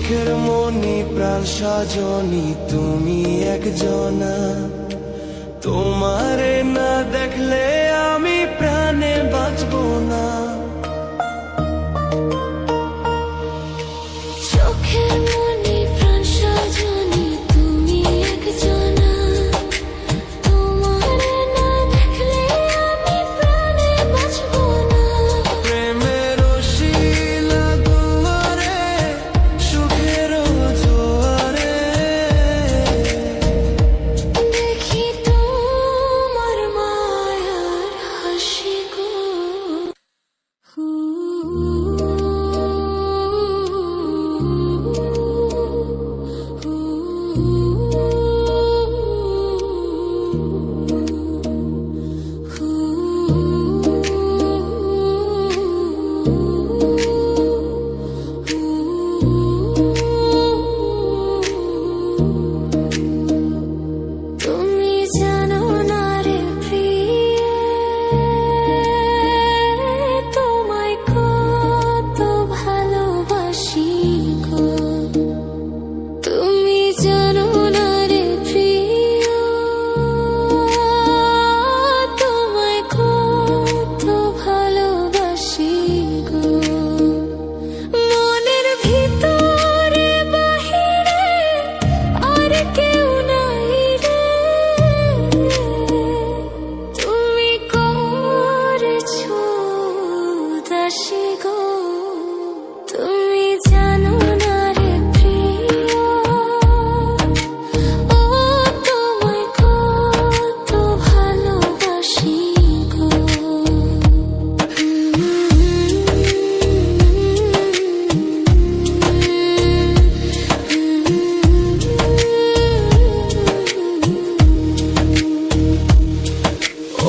চোখের মনি প্রাণ সজনি তুমি একজনা। তোমারে না দেখলে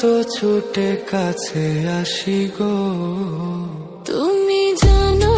তো ছুটে কাছে আসি গো। তুমি জানো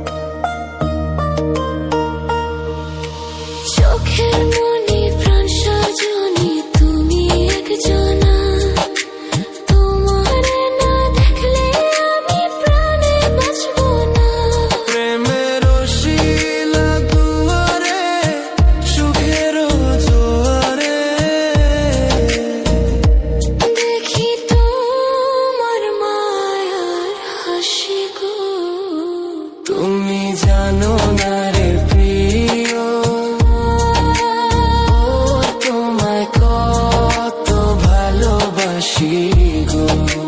জানো না রে প্রিয়। কত ভালোবাসি গো।